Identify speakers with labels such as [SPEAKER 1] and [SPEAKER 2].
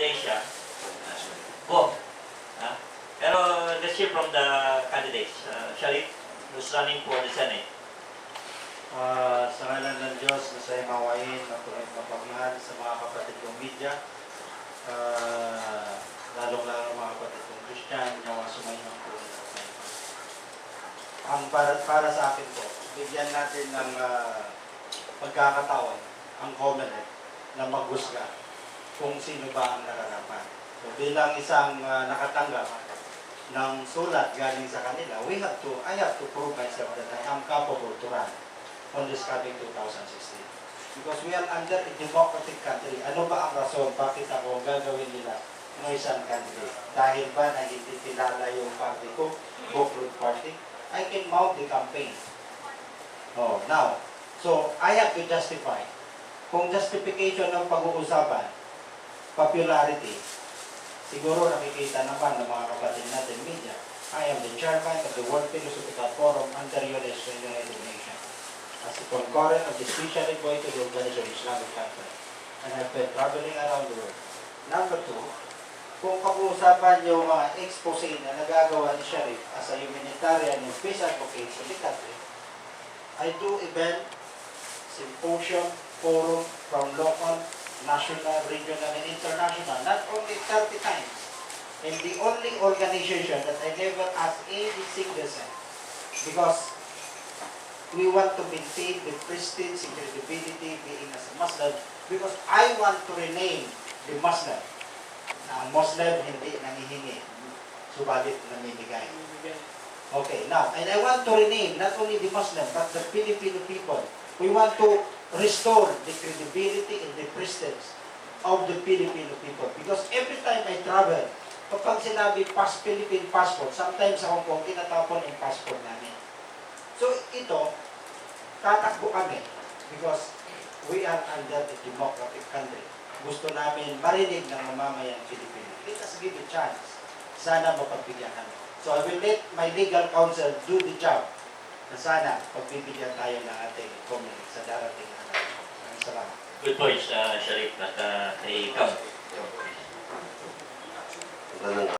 [SPEAKER 1] ebidensya, go. Ha? Pero let's hear from the candidates. Uh, Sharif, who's running for the Senate.
[SPEAKER 2] Ah, sa ngalan ng Diyos, masaya mawain na tuloy kapagmahal sa mga kapatid kong media. Ah, lalong-lalo mga kapatid kong Christian, nawa sumayin ang po Ang para, para sa akin po, bigyan natin ng ah, pagkakataon ang COMELEC na maghusga kung sino ba ang nararapat. So, bilang isang ah, nakatanggap ng sulat galing sa kanila, we have to, I have to prove myself that I am capable to run on this coming 2016. Because we are under a democratic country. Ano ba ang rason bakit ako gagawin nila ng isang candidate? Dahil ba hindi kilala yung party ko, Bokroot Party? I can mount the campaign. Oh, now, so I have to justify. Kung justification ng pag-uusapan, popularity, siguro nakikita naman ng mga kapatid natin media, I am the chairman of the World Philosophical Forum under United Nations as a concurrent of the Special Envoy to the Organization of Islamic Conference. And I've been traveling around the world. Number two, kung pag-uusapan yung mga expose na nagagawa ni Sharif as a humanitarian and peace advocate sa the country, I do event, symposium, forum from local, national, regional, and international, not only 30 times. And the only organization that I never ask any single cent. Because we want to maintain the pristine credibility being as a Muslim because I want to rename the Muslim. Na Muslim hindi nangihingi, subalit namimigay. Okay, now, and I want to rename not only the Muslim but the Filipino people. We want to restore the credibility and the prestige of the Filipino people. Because every time I travel, kapag sinabi pas Philippine passport, sometimes Hong Kong, tinatapon yung passport namin. So ito, tatakbo kami because we are under a democratic country. Gusto namin marinig ng mamamayang Pilipino. Let us give a chance. Sana mapagbigyan kami. So I will let my legal counsel do the job na sana pagbibigyan tayo ng ating community sa darating araw. Maraming salamat.
[SPEAKER 1] Good points, uh, Sharif.